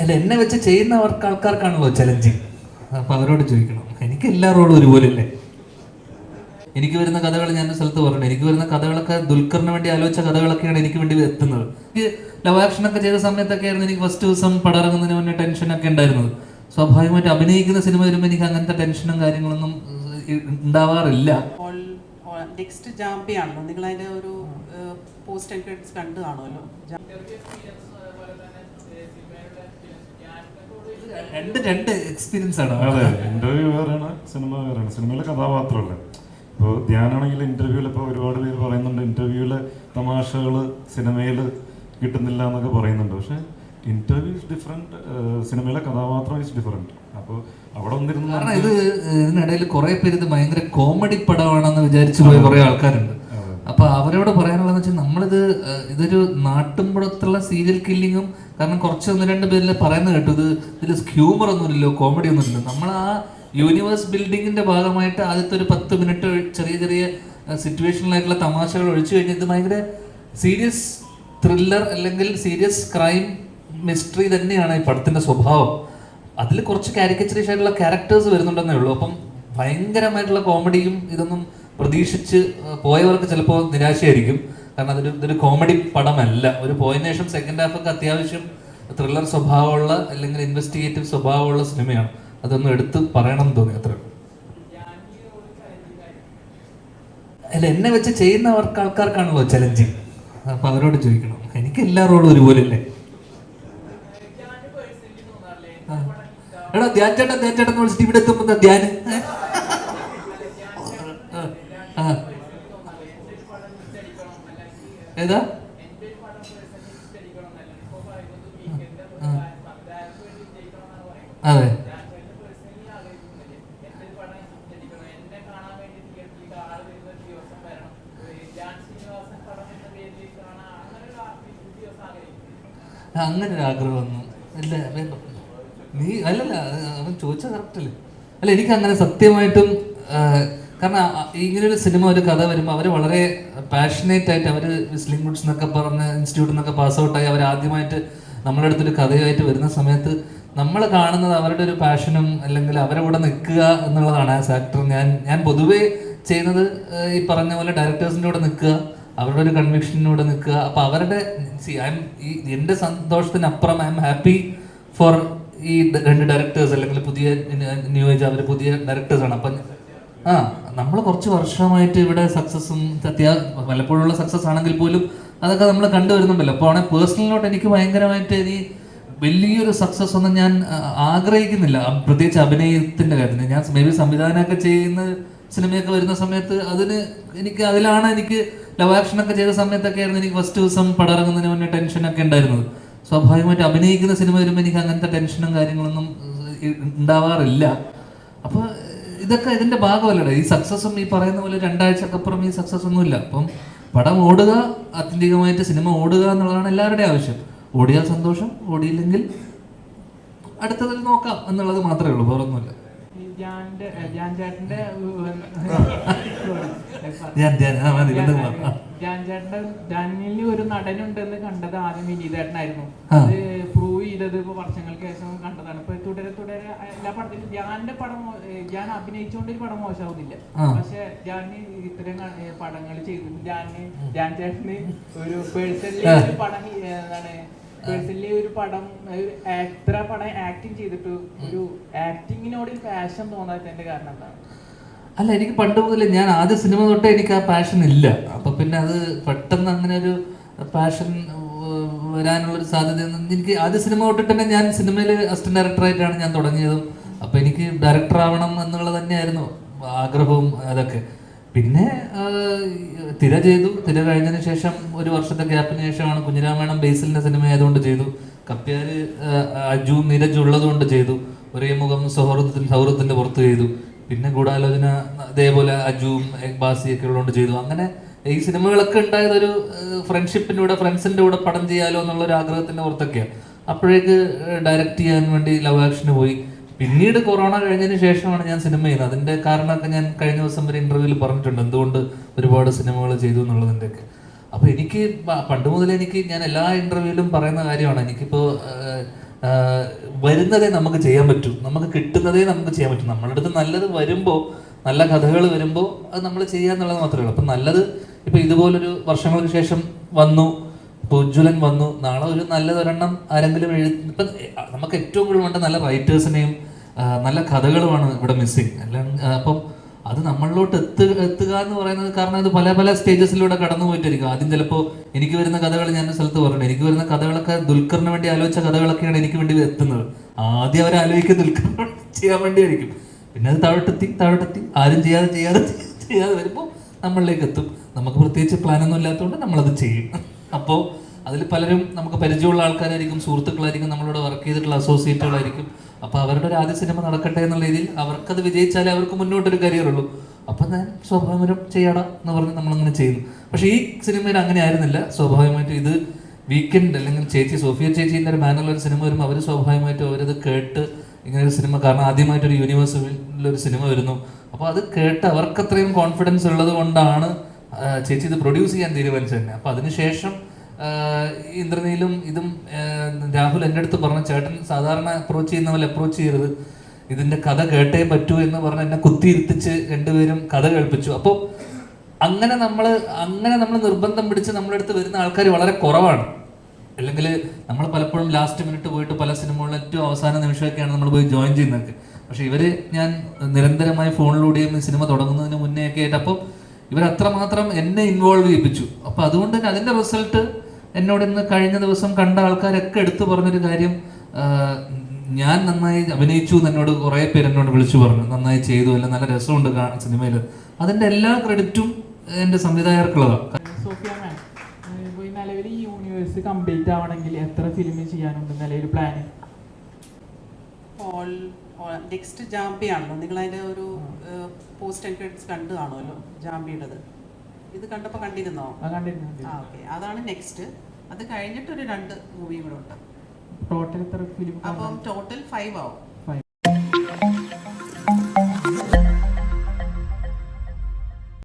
അല്ല എന്നെ വെച്ച് ചെയ്യുന്നവർക്ക് ആൾക്കാർക്കാണല്ലോ ചലഞ്ചിങ് അപ്പൊ അവരോട് ചോദിക്കണം. എനിക്ക് എല്ലാ ഒരുപോലെ അല്ലേ എനിക്ക് വരുന്ന കഥകൾ ഞാൻ സ്ഥലത്ത് പറഞ്ഞു എനിക്ക് വരുന്ന കഥകളൊക്കെ ദുൽഖറിന് വേണ്ടി ആലോചിച്ച കഥകളൊക്കെയാണ് എനിക്ക് വേണ്ടി എത്തുന്നത്. എനിക്ക് ലവ് ആക്ഷൻ ഒക്കെ ചെയ്ത സമയത്തൊക്കെ ആയിരുന്നു എനിക്ക് ഫസ്റ്റ് ദിവസം പടറങ്ങുന്നതിന് മുന്നേ മുന്നേ ടെൻഷനൊക്കെ ഉണ്ടായിരുന്നത്. സ്വാഭാവികമായിട്ട് അഭിനയിക്കുന്ന സിനിമ വരുമ്പോൾ എനിക്ക് അങ്ങനത്തെ ടെൻഷനും കാര്യങ്ങളൊന്നും ഉണ്ടാവാറില്ല. നെക്സ്റ്റ് ജാമ്പിയാണല്ലോ. നിങ്ങൾ അതിന്റെ ഒരു പോസ്റ്റ് ക്രെഡിറ്റ്സ് കണ്ടു കാണുമല്ലോ രണ്ട് രണ്ട് എക്സ്പീരിയൻസ് ആണ്. അതെ ഇന്റർവ്യൂ വേറെയാണ് സിനിമ വേറെയാണ് സിനിമയിലെ കഥാപാത്രമല്ല. ഇപ്പോൾ ധ്യാനാണെങ്കിൽ ഇന്റർവ്യൂവിൽ ഇപ്പോൾ ഒരുപാട് പേര് പറയുന്നുണ്ട് ഇന്റർവ്യൂവിലെ തമാശകൾ സിനിമയിൽ കിട്ടുന്നില്ല എന്നൊക്കെ പറയുന്നുണ്ട്. പക്ഷേ ഇന്റർവ്യൂ ഇസ് ഡിഫറെന്റ് സിനിമയിലെ കഥാപാത്രം ഇസ് ഡിഫറെന്റ് അപ്പോൾ അവിടെ വന്നിരുന്നു കാരണം ഇത് ഇതിനിടയിൽ കുറെ പേര് ഇത് ഭയങ്കര കോമഡി പടമാണെന്ന് വിചാരിച്ചു പോയ കുറെ ആൾക്കാരുണ്ട്. അപ്പൊ അവരോട് പറയാനുള്ളത് വെച്ചാൽ നമ്മളിത് ഇതൊരു നാട്ടുമ്പുറത്തുള്ള സീരിയൽ കില്ലിങ്ങും കാരണം കുറച്ച് ഒന്ന് രണ്ട് പേരിൽ പറയുന്നത് കേട്ടു. ഇത് ഇതിൽ ഹ്യൂമർ ഒന്നുമില്ലല്ലോ കോമഡി ഒന്നുമില്ലല്ലോ. നമ്മൾ ആ യൂണിവേഴ്സ് ബിൽഡിങ്ങിന്റെ ഭാഗമായിട്ട് ആദ്യത്തെ ഒരു പത്ത് മിനിറ്റ് ചെറിയ ചെറിയ സിറ്റുവേഷനിലായിട്ടുള്ള തമാശകൾ ഒഴിച്ചു കഴിഞ്ഞാൽ ഇത് ഭയങ്കര സീരിയസ് ത്രില്ലർ അല്ലെങ്കിൽ സീരിയസ് ക്രൈം മിസ്റ്ററി തന്നെയാണ് ഈ പടത്തിന്റെ സ്വഭാവം. അതിൽ കുറച്ച് കാരിക്കച്ചറീഷ് ആയിട്ടുള്ള ക്യാരക്ടേഴ്സ് വരുന്നുണ്ടെന്നേ ഉള്ളൂ. അപ്പം ഭയങ്കരമായിട്ടുള്ള കോമഡിയും ഇതൊന്നും പ്രതീക്ഷിച്ച് പോയവർക്ക് ചിലപ്പോൾ നിരാശയായിരിക്കും. കാരണം അതൊരു ഇതൊരു കോമഡി പടമല്ല. ഒരു പോയതിനു സെക്കൻഡ് ഹാഫ് ഒക്കെ അത്യാവശ്യം ത്രില്ലർ സ്വഭാവമുള്ള അല്ലെങ്കിൽ ഇൻവെസ്റ്റിഗേറ്റീവ് സ്വഭാവമുള്ള സിനിമയാണ്. അതൊന്നും എടുത്ത് പറയണം എന്ന് തോന്നി അത്ര അല്ല എന്നെ വെച്ച് ചെയ്യുന്നവർക്ക് ആൾക്കാർക്കാണല്ലോ ചലഞ്ചിങ് അപ്പൊ അവരോട് ചോദിക്കണം. എനിക്ക് എല്ലാ ഒരുപോലെ അല്ലേ എടാ ധ്യാൻ ചേട്ടൻ ധ്യാൻ ചേട്ടൻ എന്ന് വിളിച്ചിട്ട് ഇവിടെ എത്തുമ്പോ ധ്യാൻ ഏ? ആ. ആ. ഏതാ. അതെ അങ്ങനെ ഒരു ആഗ്രഹമൊന്നും ഇല്ല. നീ അല്ലല്ല അവൻ ചോദിച്ച കറക്റ്റ് അല്ലേ? എനിക്ക് അങ്ങനെ സത്യമായിട്ടും കാരണം ഇങ്ങനൊരു സിനിമ ഒരു കഥ വരുമ്പോൾ അവർ വളരെ പാഷനേറ്റ് ആയിട്ട് അവർ വിസ്ലിംഗ് ഗുഡ്സ് എന്നൊക്കെ പറഞ്ഞ് ഇൻസ്റ്റിറ്റ്യൂട്ടിൽ നിന്നൊക്കെ പാസ് ഔട്ടായി അവർ ആദ്യമായിട്ട് നമ്മുടെ അടുത്തൊരു കഥയായിട്ട് വരുന്ന സമയത്ത് നമ്മൾ കാണുന്നത് അവരുടെ ഒരു പാഷനും അല്ലെങ്കിൽ അവരെ നിൽക്കുക എന്നുള്ളതാണ് ആസ് ആക്ടർ ഞാൻ ഞാൻ പൊതുവേ ചെയ്യുന്നത് ഈ പറഞ്ഞ പോലെ ഡയറക്ടേഴ്സിന്റെ കൂടെ നിൽക്കുക അവരുടെ ഒരു കൺവിക്ഷനിലൂടെ നിൽക്കുക. അപ്പോൾ അവരുടെ ഐ എം ഈ എന്റെ സന്തോഷത്തിനപ്പുറം ഐ എം ഹാപ്പി ഫോർ ഈ രണ്ട് ഡയറക്ടേഴ്സ് അല്ലെങ്കിൽ പുതിയ ന്യൂ ഏജ് അവർ പുതിയ ഡയറക്ടേഴ്സാണ് അപ്പം ആ നമ്മൾ കുറച്ച് വർഷമായിട്ട് ഇവിടെ സക്സസും അത്യാ വല്ലപ്പോഴുള്ള സക്സസ് ആണെങ്കിൽ പോലും അതൊക്കെ നമ്മൾ കണ്ടുവരുന്നുണ്ടല്ലോ അപ്പോൾ ആണെങ്കിൽ പേഴ്സണലിനോട്ട് എനിക്ക് ഭയങ്കരമായിട്ട് ഈ വലിയൊരു സക്സസ് ഒന്നും ഞാൻ ആഗ്രഹിക്കുന്നില്ല. പ്രത്യേകിച്ച് അഭിനയത്തിന്റെ കാര്യത്തിൽ ഞാൻ മേ ബി സംവിധാനമൊക്കെ ചെയ്യുന്ന സിനിമയൊക്കെ വരുന്ന സമയത്ത് അതിന് എനിക്ക് അതിലാണ് എനിക്ക് ലവ് ആക്ഷനൊക്കെ ചെയ്ത സമയത്തൊക്കെ ആയിരുന്നു എനിക്ക് ഫസ്റ്റ് ദിവസം പടം ഇറങ്ങുന്നതിന് മുന്നേ ടെൻഷനൊക്കെ ഉണ്ടായിരുന്നത്. സ്വാഭാവികമായിട്ട് അഭിനയിക്കുന്ന സിനിമ വരുമ്പോൾ എനിക്ക് അങ്ങനത്തെ ടെൻഷനും കാര്യങ്ങളൊന്നും ഉണ്ടാവാറില്ല അപ്പോൾ ഇതൊക്കെ ഇതിന്റെ ഭാഗമല്ലേ ഈ സക്സസ്സും ഈ പറയുന്ന പോലെ രണ്ടാഴ്ചക്കപ്പുറം ഈ സക്സസ് ഒന്നുമില്ല അപ്പം പടം ഓടുക ആത്യന്തികമായിട്ട് സിനിമ ഓടുക എന്നുള്ളതാണ് എല്ലാവരുടെയും ആവശ്യം ഓടിയാൽ സന്തോഷം ഓടിയില്ലെങ്കിൽ അടുത്തതിൽ നോക്കാം എന്നുള്ളത് മാത്രമേ ഉള്ളൂ വേറൊന്നുമില്ല ഞാൻ ധ്യാൻ ചേട്ടന്റെ ഞാൻ ഞാൻ മതി ബന്ധം ഡാനിയലിന് ഒരു നടനുണ്ടെന്ന് കണ്ടത് ആദ്യം വിനീതേട്ടനായിരുന്നു. അത് പ്രൂവ് ചെയ്തത് ഇപ്പൊ വർഷങ്ങൾക്ക് ശേഷം കണ്ടതാണ്. ഇപ്പൊ തുടരെ തുടരെ എല്ലാ പടത്തിലും ധ്യാന്റെ പടം ഞാൻ ധ്യാൻ അഭിനയിച്ചുകൊണ്ട് ഒരു പടം മോശമാവുന്നില്ല പക്ഷെ ജാനി ഇത്തരം പടങ്ങൾ ചെയ്തു ധ്യാന് ധ്യാൻ ചേട്ടന് ഒരു പേഴ്സണലി ഒരു പടം എന്താണ് പേഴ്സണലി ഒരു പടം എത്ര പടം ആക്ടിങ് ചെയ്തിട്ട് ഒരു ആക്ടിങ്ങിനോട് ഒരു പാഷൻ തോന്നാത്തതിന്റെ കാരണം എന്താണ്? അല്ല എനിക്ക് പണ്ട് മുതലേ ഞാൻ ആദ്യ സിനിമ തൊട്ടേ എനിക്ക് ആ പാഷൻ ഇല്ല. അപ്പൊ പിന്നെ അത് പെട്ടെന്ന് അങ്ങനെ ഒരു പാഷൻ വരാനുള്ളൊരു സാധ്യത എനിക്ക് ആദ്യ സിനിമ തൊട്ടിട്ട് തന്നെ ഞാൻ സിനിമയിൽ അസിസ്റ്റന്റ് ഡയറക്ടറായിട്ടാണ് ഞാൻ തുടങ്ങിയതും. അപ്പൊ എനിക്ക് ഡയറക്ടർ ആവണം എന്നുള്ളത് തന്നെയായിരുന്നു ആഗ്രഹവും അതൊക്കെ. പിന്നെ തിര ചെയ്തു. തിര കഴിഞ്ഞതിന് ശേഷം ഒരു വർഷത്തെ ഗ്യാപ്പിന് ശേഷമാണ് കുഞ്ഞിരാമേണം ബേസിലിന്റെ സിനിമ ആയതുകൊണ്ട് ചെയ്തു കപ്പ്യാര് അജു നീരജ് ഉള്ളതുകൊണ്ട് ചെയ്തു. ഒരേ മുഖം സൗഹൃദത്തിന് സൗഹൃദത്തിന്റെ പുറത്ത് ചെയ്തു. പിന്നെ ഗൂഢാലോചന അതേപോലെ അജുവും ബാസിയൊക്കെ ഉള്ളതുകൊണ്ട് ചെയ്തു. അങ്ങനെ ഈ സിനിമകളൊക്കെ ഉണ്ടായത് ഒരു ഫ്രണ്ട്ഷിപ്പിന്റെ കൂടെ ഫ്രണ്ട്സിന്റെ കൂടെ പടം ചെയ്യാലോ എന്നുള്ള ഒരു ആഗ്രഹത്തിന്റെ പുറത്തൊക്കെയാണ് അപ്പോഴേക്ക് ഡയറക്റ്റ് ചെയ്യാൻ വേണ്ടി ലവ് ആക്ഷന് പോയി. പിന്നീട് കൊറോണ കഴിഞ്ഞതിന് ശേഷമാണ് ഞാൻ സിനിമ ചെയ്യുന്നത്. അതിന്റെ കാരണമൊക്കെ ഞാൻ കഴിഞ്ഞ ദിവസം വരെ ഇന്റർവ്യൂവിൽ പറഞ്ഞിട്ടുണ്ട്. എന്തുകൊണ്ട് ഒരുപാട് സിനിമകൾ ചെയ്തു എന്നുള്ളതിന്റെ ഒക്കെ അപ്പൊ എനിക്ക് പണ്ട് മുതലേ എനിക്ക് ഞാൻ എല്ലാ ഇന്റർവ്യൂവിലും പറയുന്ന കാര്യമാണ്. എനിക്കിപ്പോ വരുന്നതേ നമുക്ക് ചെയ്യാൻ പറ്റൂ. നമുക്ക് കിട്ടുന്നതേ നമുക്ക് ചെയ്യാൻ പറ്റും. നമ്മളുടെ അടുത്ത് നല്ലത് വരുമ്പോൾ നല്ല കഥകൾ വരുമ്പോൾ അത് നമ്മൾ ചെയ്യാന്നുള്ളത് മാത്രമേ ഉള്ളൂ. അപ്പം നല്ലത് ഇപ്പം ഇതുപോലൊരു വർഷങ്ങൾക്ക് ശേഷം വന്നു ഉജ്ജ്വലൻ വന്നു നാളെ ഒരു നല്ലതൊരെണ്ണം ആരെങ്കിലും എഴുതി ഇപ്പം നമുക്ക് ഏറ്റവും കൂടുതൽ വേണ്ട നല്ല റൈറ്റേഴ്സിനെയും നല്ല കഥകളുമാണ് ഇവിടെ മിസ്സിങ് അല്ല അപ്പം അത് നമ്മളിലോട്ട് എത്തുക എത്തുക എന്ന് പറയുന്നത് കാരണം ഇത് പല പല സ്റ്റേജസിലൂടെ കടന്നു പോയിട്ടിരിക്കും ആദ്യം ചിലപ്പോൾ എനിക്ക് വരുന്ന കഥകൾ ഞാൻ സ്ഥലത്ത് പറഞ്ഞു എനിക്ക് വരുന്ന കഥകളൊക്കെ ദുൽഖറിന് വേണ്ടി ആലോചിച്ച കഥകളൊക്കെയാണ് എനിക്ക് വേണ്ടി എത്തുന്നത്. ആദ്യം അവർ ആലോചിക്കുക വേണ്ടി ചെയ്യാൻ വേണ്ടിയായിരിക്കും. പിന്നെ അത് താഴോട്ടെത്തി താഴോട്ടെത്തി. ആരും ചെയ്യാതെ ചെയ്യാതെ ചെയ്യാതെ വരുമ്പോൾ നമ്മളിലേക്ക് എത്തും. നമുക്ക് പ്രത്യേകിച്ച് പ്ലാനൊന്നും ഇല്ലാത്തതുകൊണ്ട് നമ്മളത് ചെയ്യും. അപ്പോൾ അതിൽ പലരും നമുക്ക് പരിചയമുള്ള ആൾക്കാരായിരിക്കും സുഹൃത്തുക്കളായിരിക്കും നമ്മളോട് വർക്ക് ചെയ്തിട്ടുള്ള അസോസിയേറ്റുകളായിരിക്കും അപ്പോൾ അവരുടെ ഒരു ആദ്യ സിനിമ നടക്കട്ടെ എന്നുള്ള രീതിയിൽ അവർക്കത് വിജയിച്ചാലേ അവർക്ക് മുന്നോട്ടൊരു കരിയർ ഉള്ളൂ. അപ്പം ഞാൻ സ്വാഭാവികം ചെയ്യടാ എന്ന് പറഞ്ഞ് നമ്മളങ്ങനെ ചെയ്യുന്നു. പക്ഷേ ഈ സിനിമയിൽ അങ്ങനെ ആയിരുന്നില്ല. സ്വാഭാവികമായിട്ടും ഇത് വീക്കെൻഡ് അല്ലെങ്കിൽ ചേച്ചി സോഫിയ ചേച്ചീന്റെ ഒരു ഒരു സിനിമ വരുമ്പോൾ അവർ സ്വാഭാവികമായിട്ടും അവരത് കേട്ട് ഇങ്ങനെ ഒരു സിനിമ കാരണം ആദ്യമായിട്ട് ഒരു യൂണിവേഴ്സിൽ ഒരു സിനിമ വരുന്നു. അപ്പോൾ അത് കേട്ട് അവർക്ക് അത്രയും കോൺഫിഡൻസ് ഉള്ളത് കൊണ്ടാണ് ചേച്ചി ഇത് പ്രൊഡ്യൂസ് ചെയ്യാൻ തീരുമാനിച്ചത് തന്നെ. അപ്പോൾ അതിനുശേഷം ഇന്ദ്രനീലും ഇതും രാഹുൽ എന്റെ അടുത്ത് പറഞ്ഞു ചേട്ടൻ സാധാരണ അപ്രോച്ച് ചെയ്യുന്ന പോലെ അപ്രോച്ച് ചെയ്യരുത്. ഇതിന്റെ കഥ കേട്ടേ പറ്റൂ എന്ന് പറഞ്ഞ് എന്നെ കുത്തിയിരുത്തിച്ച് രണ്ടുപേരും കഥ കേൾപ്പിച്ചു. അപ്പോൾ അങ്ങനെ നമ്മൾ അങ്ങനെ നമ്മൾ നിർബന്ധം പിടിച്ച് നമ്മുടെ അടുത്ത് വരുന്ന ആൾക്കാർ വളരെ കുറവാണ്. അല്ലെങ്കിൽ നമ്മൾ പലപ്പോഴും ലാസ്റ്റ് മിനിറ്റ് പോയിട്ട് പല സിനിമകളിലും ഏറ്റവും അവസാന നിമിഷമൊക്കെയാണ് നമ്മൾ പോയി ജോയിൻ ചെയ്യുന്നതൊക്കെ. പക്ഷെ ഇവർ ഞാൻ നിരന്തരമായി ഫോണിലൂടെയും സിനിമ തുടങ്ങുന്നതിന് മുന്നേ ഒക്കെ ആയിട്ട് അപ്പോൾ ഇവർ അത്രമാത്രം എന്നെ ഇൻവോൾവ് ചെയ്യിപ്പിച്ചു. അപ്പോൾ അതുകൊണ്ട് തന്നെ അതിന്റെ റിസൾട്ട് എന്നോട് ഇന്ന് കഴിഞ്ഞ ദിവസം കണ്ട ആൾക്കാരൊക്കെ എടുത്തു പറഞ്ഞൊരു കാര്യം ഞാൻ നന്നായി അഭിനയിച്ചു എന്ന് എന്നോട് കുറെ പേര് എന്നോട് വിളിച്ചു പറഞ്ഞു. നന്നായി ചെയ്തു അല്ല നല്ല രസമുണ്ട് സിനിമയിൽ അതിന്റെ എല്ലാ ക്രെഡിറ്റും എന്റെ സംവിധായകർക്കുള്ളതാണ് നിലവിൽ ഈ യൂണിവേഴ്സ് കംപ്ലീറ്റ് ആവണമെങ്കിൽ എത്ര ഫിലിം ചെയ്യാനുണ്ട് നിലവിൽ പ്ലാൻ ഓൾ നെക്സ്റ്റ് ജാമ്പി ആണല്ലോ നിങ്ങൾ അതിന്റെ ഒരു പോസ്റ്റ് ക്രെഡിറ്റ്സ് കണ്ടു കാണുമല്ലോ ജാമ്പിയുടേത് ഇത് കണ്ടപ്പോൾ കണ്ടിരുന്നോ? ആ ഓക്കെ. അതാണ് നെക്സ്റ്റ് അത് കഴിഞ്ഞിട്ട് ഒരു രണ്ട് മൂവിയും കൂടെ ഉണ്ട്. ടോട്ടൽ എത്ര ഫിലിം അപ്പം ടോട്ടൽ ഫൈവ് ആവും.